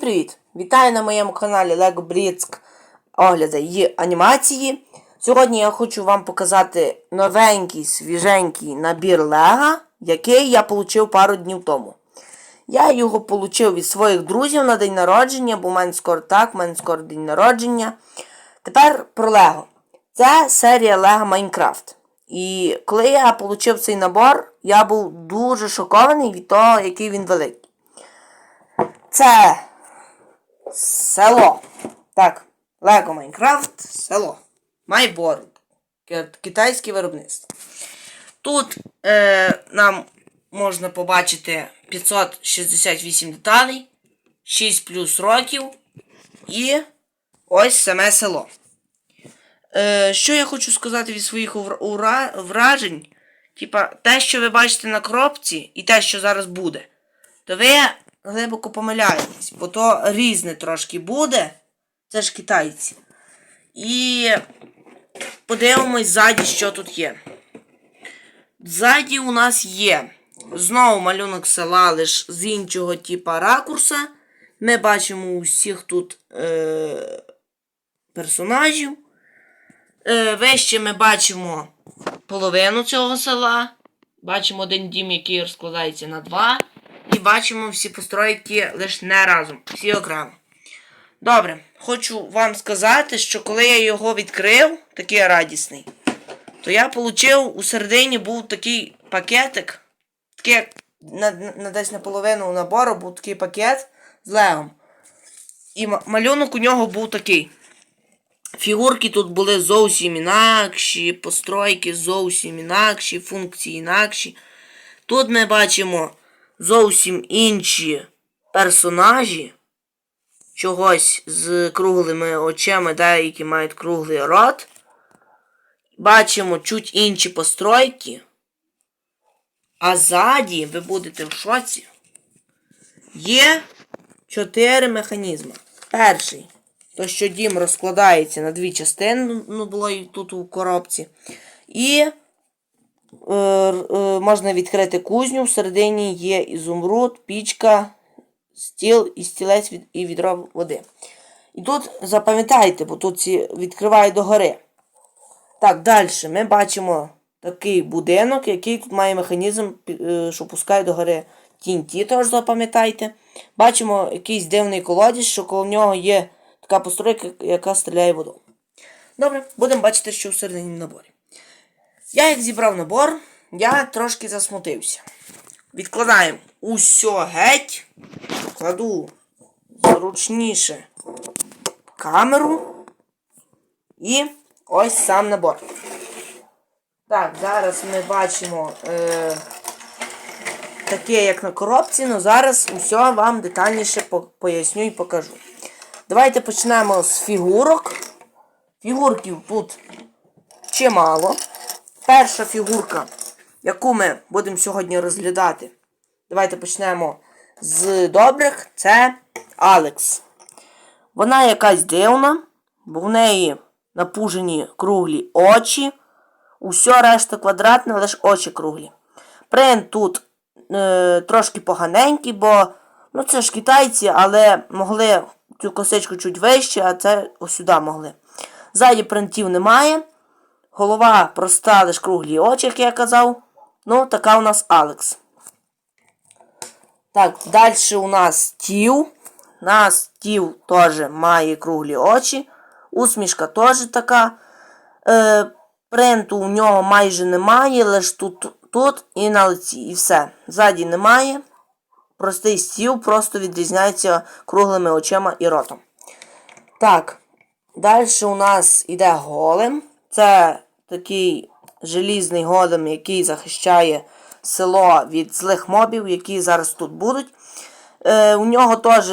Привіт! Вітаю на моєму каналі Lego Blitz огляди і анімації. Сьогодні я хочу вам показати новенький свіженький набір Лего, який я отримав пару днів тому. Я його отримав від своїх друзів на день народження, бо в мене скоро так, в мене скоро день народження. Тепер про Лего. Це серія Лего Майнкрафт. І коли я отримав цей набор, я був дуже шокований від того, який він великий. Це село. Так, Лего Майнкрафт, село. Майборд. Китайське виробництво. Тут е, нам можна побачити 568 деталей, 6 плюс років і ось саме село. Е, що я хочу сказати від своїх ура- вражень? Типа, те, що ви бачите на кропці, і те, що зараз буде, то ви глибоко помиляєтесь, бо то різне трошки буде. Це ж китайці. І подивимось ззаді, що тут є. Ззаді у нас є знову малюнок села, лише з іншого типа ракурса. Ми бачимо усіх тут е- персонажів. Е, вище ми бачимо половину цього села. Бачимо один дім, який розкладається на два. І бачимо всі постройки лише не разом, всі окремо. Добре, хочу вам сказати, що коли я його відкрив, такий радісний, то я отримав у середині був такий пакетик. Такий, як на, на десь наполовину набору був такий пакет з легом. І малюнок у нього був такий. Фігурки тут були зовсім інакші, постройки зовсім інакші, функції інакші. Тут ми бачимо зовсім інші персонажі. Чогось з круглими очима, деякі мають круглий рот. Бачимо чуть інші постройки. А ззаді, ви будете в шоці, є чотири механізми. Перший. То, що дім розкладається на дві частини, ну було і тут у коробці. І можна відкрити кузню. Всередині є ізумруд, пічка, стіл і стілець і відро води. І тут запам'ятайте, бо тут ці відкривають догори. Так, далі ми бачимо такий будинок, який тут має механізм, е, що пускає догори тінь. Ті запам'ятайте. Бачимо якийсь дивний колодязь, що коло нього є така постройка, яка стріляє водою. Добре, будемо бачити, що всередині наборі. Я як зібрав набор, я трошки засмутився. Відкладаємо усьо геть. Кладу зручніше камеру. І ось сам набор. Так, зараз ми бачимо е, таке, як на коробці, але зараз усе вам детальніше поясню і покажу. Давайте почнемо з фігурок. Фігурків тут чимало. Перша фігурка, яку ми будемо сьогодні розглядати. Давайте почнемо з добрих. Це Алекс. Вона якась дивна, бо в неї напужені круглі очі. Усе решта квадратне, лише очі круглі. Принт тут е, трошки поганенький, бо ну це ж китайці, але могли цю косичку чуть вище, а це сюди могли. Ззаді принтів немає. Голова проста, лише круглі очі, як я казав. Ну, така у нас Алекс. Так, далі у нас Стів. У нас Стів теж має круглі очі. Усмішка теж така. Е, принту у нього майже немає, лише тут, тут і на лиці. І все. Ззаді немає. Простий стів просто відрізняється круглими очима і ротом. Так. Далі у нас іде голем. Це такий желізний голем, який захищає село від злих мобів, які зараз тут будуть. Е, у нього теж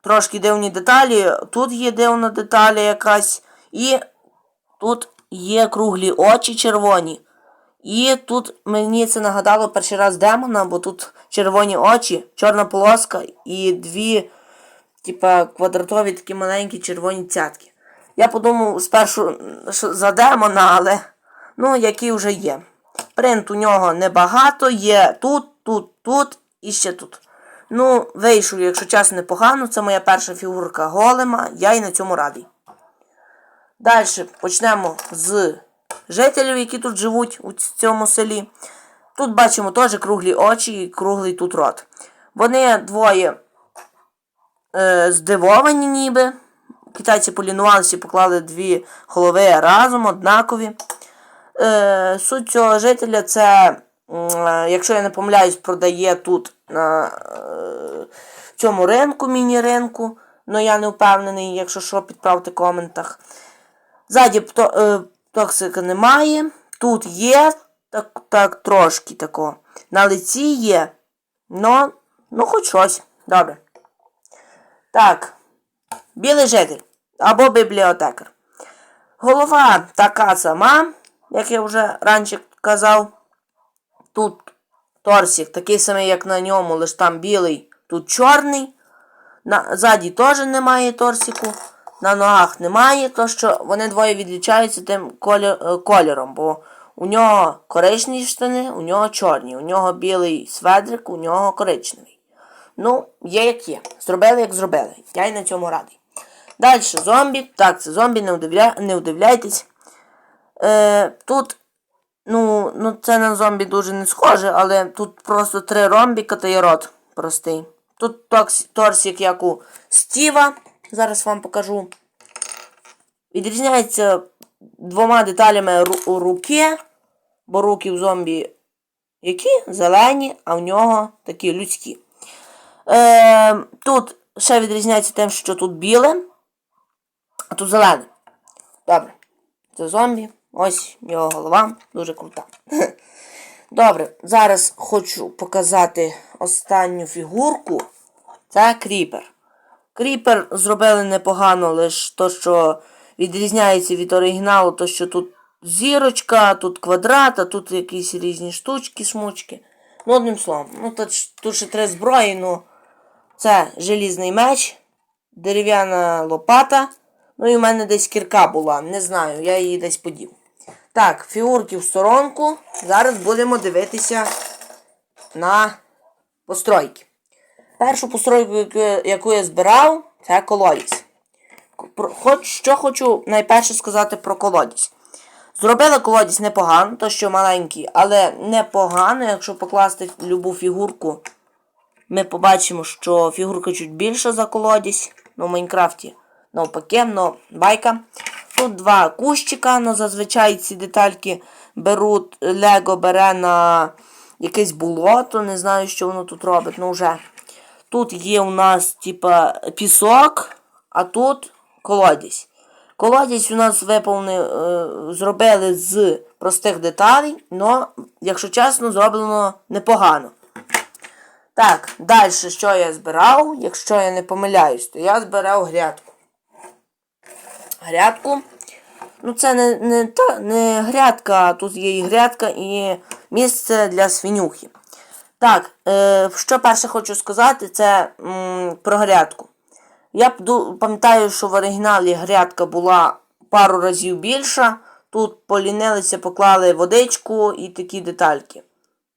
трошки дивні деталі. Тут є дивна деталя якась. І тут є круглі очі червоні. І тут мені це нагадало перший раз демона, бо тут червоні очі, чорна полоска і дві, типа, квадратові такі маленькі червоні цятки. Я подумав спершу що за демона, але ну, який вже є. Принт у нього небагато, є тут, тут, тут і ще тут. Ну, вийшов, якщо чесно, непогано. Це моя перша фігурка голема. Я і на цьому радий. Далі почнемо з жителів, які тут живуть у цьому селі. Тут бачимо теж круглі очі і круглий тут рот. Вони двоє е, здивовані ніби. Китайці полінувалися і поклали дві голови разом, однакові. Е, суть цього жителя це, е, якщо я не помиляюсь, продає тут на е, цьому ринку, міні-ринку. Ну я не впевнений, якщо що, підправте в коментах. Ззаді е, токсика немає. Тут є так, так трошки тако. На лиці є. Ну, ну хоч щось. Добре. Так. Білий житель або бібліотекар. Голова така сама, як я вже раніше казав. Тут торсик такий самий, як на ньому, лише там білий, тут чорний. На, ззаді теж немає торсику. На ногах немає, то що вони двоє відлічаються тим е, кольором, бо у нього коричневі штани, у нього чорні, у нього білий сведрик, у нього коричневий. Ну, є як є. Зробили, як зробили. Я й на цьому радий. Далі зомбі. Так, це зомбі, не, удивля... не удивляйтесь. Е, тут, ну, ну, це на зомбі дуже не схоже, але тут просто три ромбіка та є рот простий. Тут токс... торсик, як у Стіва. Зараз вам покажу. Відрізняється двома деталями у руки, бо руки в зомбі які? Зелені, а в нього такі людські. Е, тут ще відрізняється тим, що тут біле, а тут зелене. Добре. Це зомбі. Ось його голова. Дуже крута. Добре, зараз хочу показати останню фігурку. Це кріпер. Кріпер зробили непогано, лише то, що відрізняється від оригіналу, то що тут зірочка, тут квадрат, а тут якісь різні штучки, шмучки. Ну, одним словом, ну тут, тут ще три зброї, ну це желізний меч, дерев'яна лопата. Ну і в мене десь кірка була, не знаю, я її десь подів. Так, фігурки в сторонку. Зараз будемо дивитися на постройки. Першу постройку, яку я- збирав, це колодязь. Хоч що хочу найперше сказати про колодязь. Зробили колодязь непогано, то що маленький, але непогано, якщо покласти любу фігурку, ми побачимо, що фігурка чуть більша за колодязь. Ну, в Майнкрафті навпаки, но байка. Тут два кущика, ну зазвичай ці детальки беруть, Лего бере на якесь болото, не знаю, що воно тут робить, ну вже. Тут є у нас, типа, пісок, а тут колодязь. Колодязь у нас виповни, е, зробили з простих деталей, але, якщо чесно, зроблено непогано. Так, далі, що я збирав, якщо я не помиляюсь, то я збирав грядку. Грядку. Ну, це не, не, та, не грядка, тут є і грядка, і місце для свинюхи. Так, е, що перше хочу сказати, це м, про грядку. Я пам'ятаю, що в оригіналі грядка була пару разів більша. Тут полінилися, поклали водичку і такі детальки.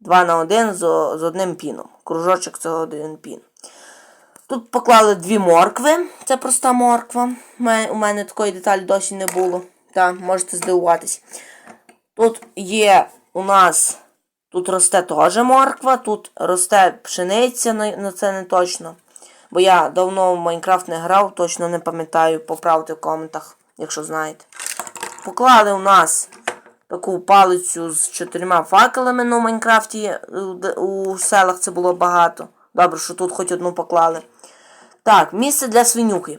Два на один з, з одним піном. Кружочок це один пін. Тут поклали дві моркви. Це проста морква. У мене такої деталі досі не було. Так, можете здивуватись. Тут є у нас. Тут росте теж морква, тут росте пшениця, на це не точно. Бо я давно в Майнкрафт не грав, точно не пам'ятаю, поправте в коментах, якщо знаєте. Поклали у нас таку палицю з чотирма факелами на Майнкрафті. е, У селах це було багато. Добре, що тут хоч одну поклали. Так, місце для свинюхи.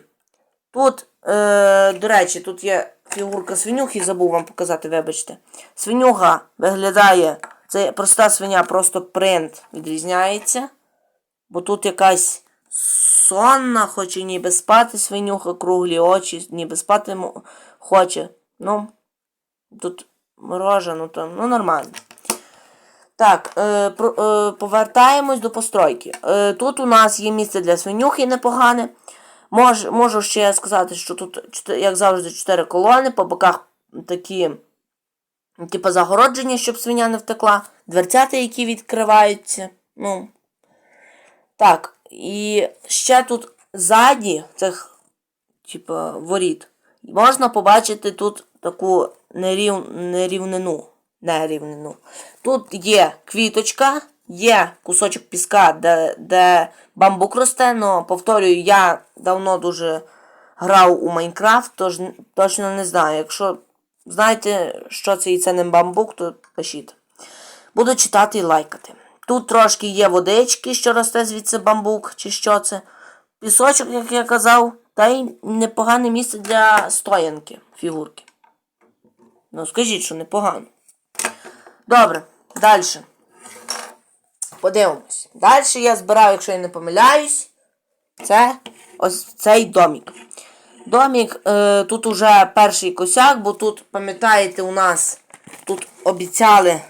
Тут, е, до речі, тут є фігурка свинюхи, забув вам показати, вибачте. Свинюха виглядає, це проста свиня, просто принт відрізняється. Бо тут якась сонна, хоче ніби спати свинюха, круглі очі, ніби спати хоче. Ну, тут рожа, ну там, ну нормально. Так, е, про, е, повертаємось до постройки. Е, тут у нас є місце для свинюхи непогане. Мож, можу ще сказати, що тут, як завжди, чотири колони, по боках такі, типу, загородження, щоб свиня не втекла. Дверцята, які відкриваються. Ну. Так, І ще тут ззаді цих, типа, воріт, можна побачити тут таку нерів... нерівнину. Нерівнину. Тут є квіточка, є кусочок піска, де, де бамбук росте, але повторюю, я давно дуже грав у Майнкрафт, тож точно не знаю. Якщо знаєте, що це і це не бамбук, то пишіть. Буду читати і лайкати. Тут трошки є водички, що росте звідси бамбук, чи що це. Пісочок, як я казав, та й непогане місце для стоянки фігурки. Ну, скажіть, що непогано. Добре, далі. Подивимось. Далі я збираю, якщо я не помиляюсь, це ось цей домік. Домік, е, тут уже перший косяк, бо тут, пам'ятаєте, у нас тут обіцяли,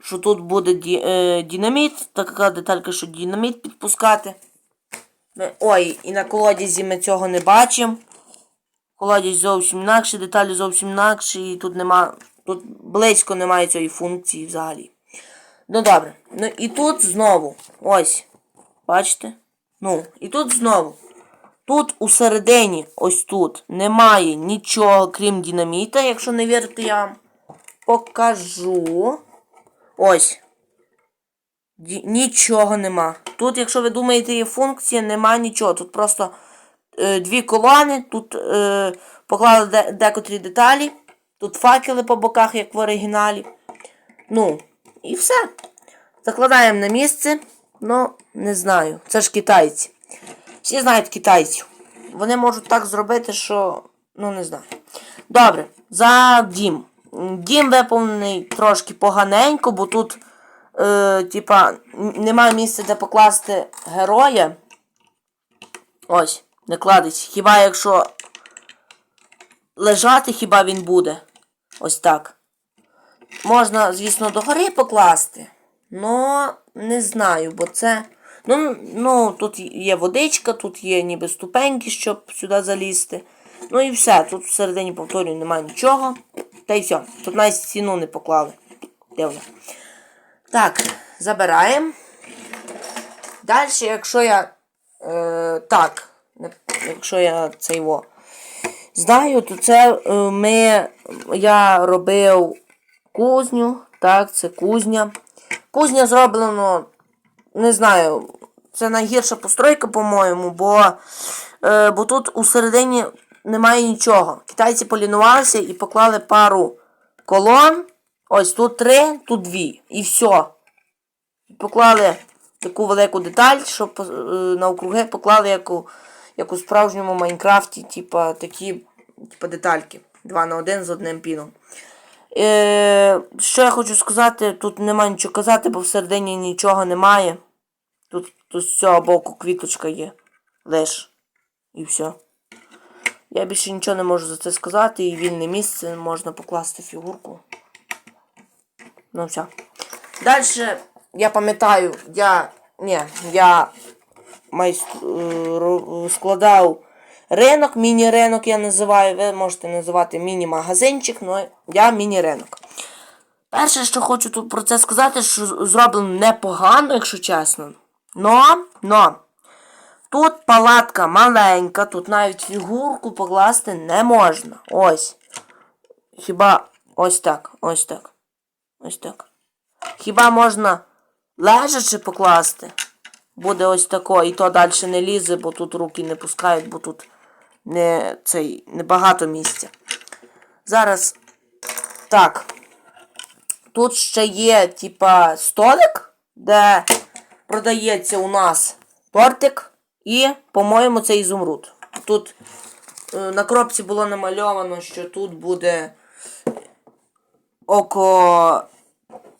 що тут буде ді, е, динаміт. Така деталька, що динаміт підпускати. Ми- Ой, і на колодязі ми цього не бачимо. Колодязь зовсім інакше, деталі зовсім інакші, і тут нема. Тут близько немає цієї функції взагалі. Ну добре. Ну і тут знову. Ось. Бачите? Ну, і тут знову. Тут у середині, ось тут, немає нічого, крім динаміта. Якщо не вірите, я вам покажу. Ось. Ді- Нічого нема. Тут, якщо ви думаєте, є функція, нема нічого. Тут просто дві колони, тут е, поклали де- декотрі деталі. Тут факели по боках, як в оригіналі. Ну, і все. Закладаємо на місце. Ну, не знаю. Це ж китайці. Всі знають китайців. Вони можуть так зробити, що. Ну, не знаю. Добре, за дім. Дім виповнений трошки поганенько, бо тут, е, типа, немає місця, де покласти героя. Ось, не кладеться. Хіба якщо лежати, хіба він буде? Ось так. Можна, звісно, догори покласти. Ну, не знаю, бо це. Ну, ну, тут є водичка, тут є ніби ступеньки, щоб сюди залізти. Ну і все. Тут всередині, повторюю, немає нічого. Та й все. Тут навіть стіну не поклали. Дивно. Так, забираємо. Далі, якщо я. Е, так, якщо я цей во знаю, то це е, ми. Я робив кузню. Так, це кузня. Кузня зроблено, не знаю, це найгірша постройка, по-моєму, бо, е, бо тут у середині немає нічого. Китайці полінувалися і поклали пару колон. Ось тут три, тут дві. І все. Поклали таку велику деталь, щоб е, навкруги поклали як у, як у справжньому Майнкрафті, типа такі типа, детальки. Два на один з одним піном. Е, що я хочу сказати, тут нема нічого казати, бо всередині нічого немає. Тут, тут з цього боку квіточка є. Лиш. І все. Я більше нічого не можу за це сказати. І вільне місце можна покласти фігурку. Ну все. Далі, я пам'ятаю, я. Ні, я складав ринок, міні-ринок я називаю. Ви можете називати міні-магазинчик, але я міні-ринок. Перше, що хочу тут про це сказати, що зроблено непогано, якщо чесно. Но, но, тут палатка маленька, тут навіть фігурку покласти не можна. Ось. Хіба ось так, ось так. Ось так. Хіба можна лежачи покласти? Буде ось тако, і то далі не лізе, бо тут руки не пускають, бо тут не цей небагато місця. Зараз так. Тут ще є, типа, столик, де продається у нас тортик і, по-моєму, це ізумруд. Тут е, на коробці було намальовано, що тут буде око.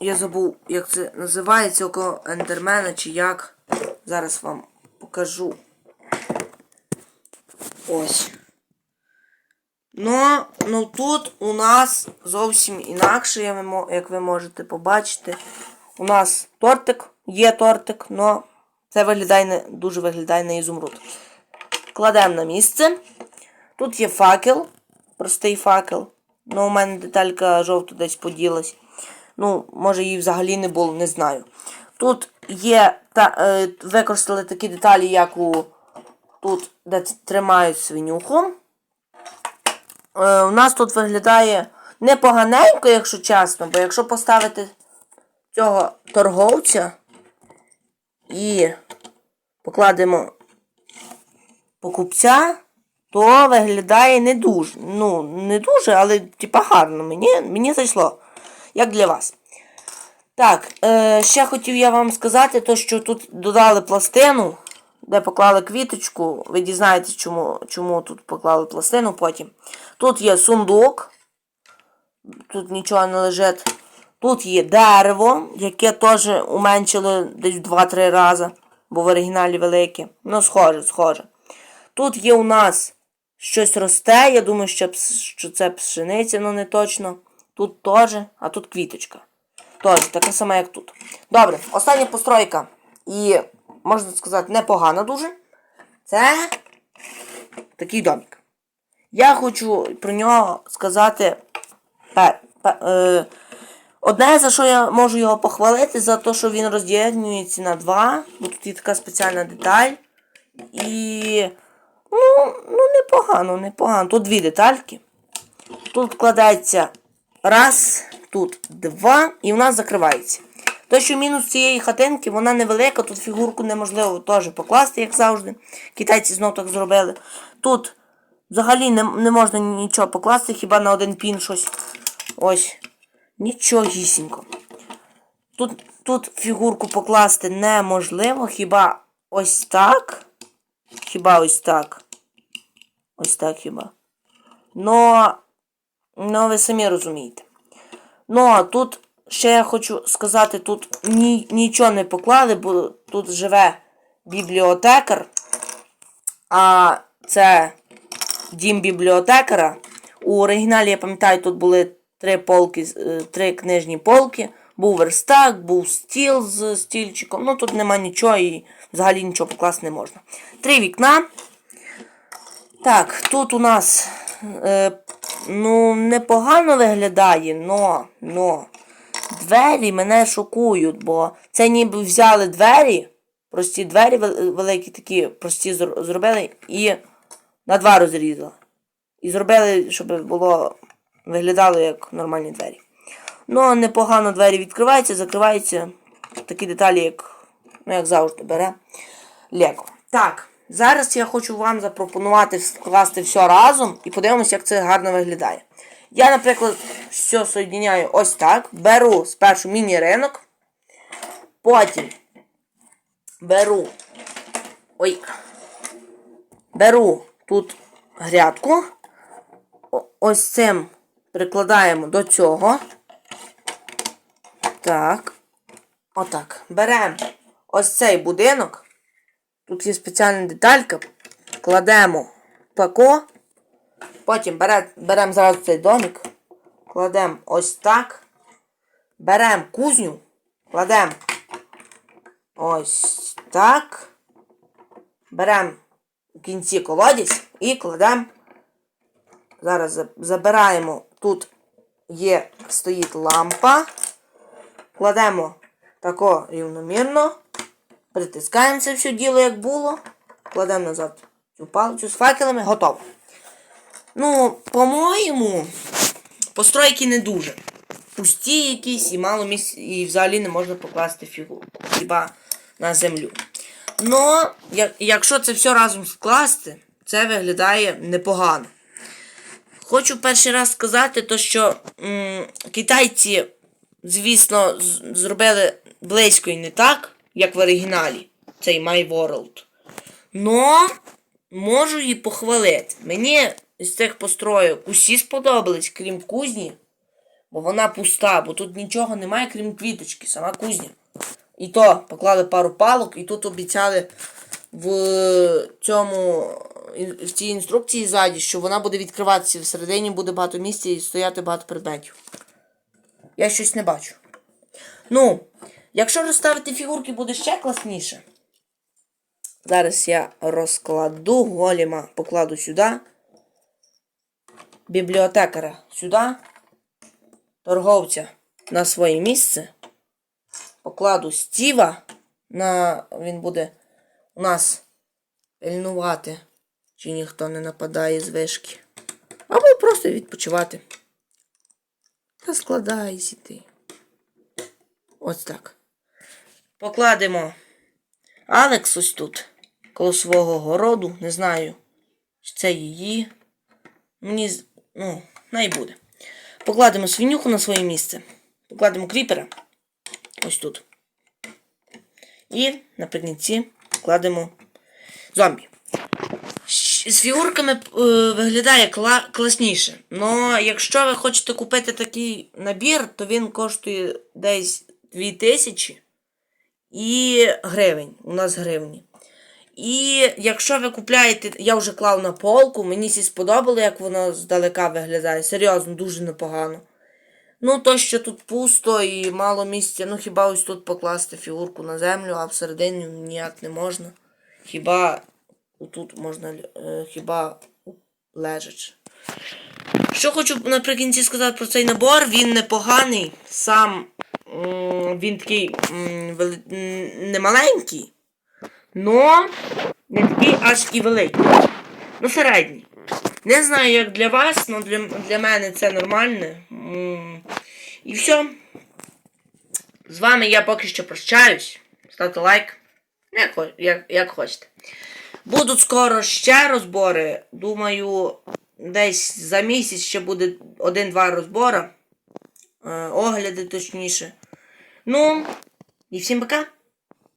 Я забув, як це називається, око ендермена чи як. Зараз вам покажу. Ось. Ну, ну тут у нас зовсім інакше, як ви можете побачити. У нас тортик, є тортик, але це виглядає не, дуже виглядає на ізумруд. Кладемо на місце. Тут є факел, простий факел. Ну, у мене деталька жовта десь поділась. Ну, може її взагалі не було, не знаю. Тут є та, е, використали такі деталі, як у тут, де тримають свинюху. Е, у нас тут виглядає непоганенько, якщо чесно, бо якщо поставити цього торговця і покладемо покупця, то виглядає не дуже. Ну, не дуже, але типа гарно. Мені, мені зайшло. Як для вас. Так, е, ще хотів я вам сказати, то, що тут додали пластину, де поклали квіточку. Ви дізнаєтесь, чому, чому тут поклали пластину потім. Тут є сундук. Тут нічого не лежить. Тут є дерево, яке теж уменшили десь 2-3 рази, бо в оригіналі велике. Ну, схоже, схоже. Тут є у нас щось росте, я думаю, що, це пшениця, ну не точно. Тут теж, а тут квіточка. Теж, така сама, як тут. Добре, остання постройка. І, можна сказати, непогана дуже. Це такий домик. Я хочу про нього сказати. пе- пе- е, Одне, за що я можу його похвалити, за те, що він розділюється на два, бо тут є така спеціальна деталь. І. Ну, ну непогано, непогано. Тут дві детальки. Тут кладеться раз, тут два, і в нас закривається. Те, що мінус цієї хатинки, вона невелика, тут фігурку неможливо теж покласти, як завжди. Китайці знов так зробили. Тут взагалі не, не можна нічого покласти, хіба на один пін щось. Ось. Нічогісінько. Тут, тут фігурку покласти неможливо, хіба ось так. Хіба ось так. Ось так хіба. Но, ну, ви самі розумієте. Ну, а тут ще я хочу сказати, тут ні, нічого не поклали, бо тут живе бібліотекар. А це дім бібліотекара. У оригіналі, я пам'ятаю, тут були три полки, е, три книжні полки. Був верстак, був стіл з стільчиком. Ну тут нема нічого і взагалі нічого покласти не можна. Три вікна. Так, тут у нас ну, непогано виглядає, но, но двері мене шокують, бо це ніби взяли двері, прості двері великі такі, прості зробили і на два розрізали. І зробили, щоб було виглядало як нормальні двері. Ну, непогано двері відкриваються, закриваються. Такі деталі, як, ну, як завжди, бере Лего. Так, зараз я хочу вам запропонувати скласти все разом і подивимося, як це гарно виглядає. Я, наприклад, все соєдиняю ось так. Беру спершу міні-ринок. Потім беру. Ой. Беру тут грядку. Ось цим прикладаємо до цього. Так. Отак. Беремо ось цей будинок. Тут є спеціальна деталька. Кладемо тако. Потім бере, беремо зразу цей домик. Кладемо ось так. Беремо кузню. Кладемо ось так. Беремо в кінці колодязь і кладемо. Зараз забираємо. Тут є, стоїть лампа. Кладемо тако рівномірно. Притискаємо це все діло, як було. Кладемо назад цю палицю з факелами, готово. Ну, по-моєму, постройки не дуже. Пусті якісь і мало місць, і взагалі не можна покласти фігурку. Хіба на землю. Як, якщо це все разом скласти, це виглядає непогано. Хочу перший раз сказати, то, що м, китайці, звісно, зробили близько і не так, як в оригіналі, цей My World. Но можу її похвалити. Мені з цих построїк усі сподобались, крім кузні, бо вона пуста, бо тут нічого немає, крім квіточки, сама кузня. І то поклали пару палок, і тут обіцяли в цьому в цій інструкції ззаді, що вона буде відкриватися всередині, буде багато місця і стояти багато предметів. Я щось не бачу. Ну, якщо розставити фігурки, буде ще класніше. Зараз я розкладу голіма, покладу сюди. Бібліотекара сюди. Торговця на своє місце. покладу Стіва. На... Він буде у нас пильнувати, чи ніхто не нападає з вишки. Або просто відпочивати. Та складайся ти. Ось так. Покладемо Алекс ось тут, коло свого городу. Не знаю, чи це її. Мені. Ну, най буде. Покладемо свинюху на своє місце. Покладемо кріпера. Ось тут. І наприкінці кладемо зомбі. З фігурками е, виглядає кла- класніше. Но якщо ви хочете купити такий набір, то він коштує десь 2000 і гривень. У нас гривні. І якщо ви купляєте, я вже клав на полку, мені сі сподобало, як воно здалека виглядає. Серйозно, дуже непогано. Ну, то, що тут пусто і мало місця, ну хіба ось тут покласти фігурку на землю, а всередині ніяк не можна. Хіба тут можна е, хіба лежачи. Що хочу наприкінці сказати про цей набор, він непоганий. Сам він такий не маленький, но не такий аж і великий. Ну, середній. Не знаю, як для вас, але для, для мене це нормально. І все. З вами я поки що прощаюсь. Ставте лайк. Як, як, як хочете. Будуть скоро ще розбори. Думаю, десь за місяць ще буде один-два розбори. Е, огляди точніше. Ну, і всім пока.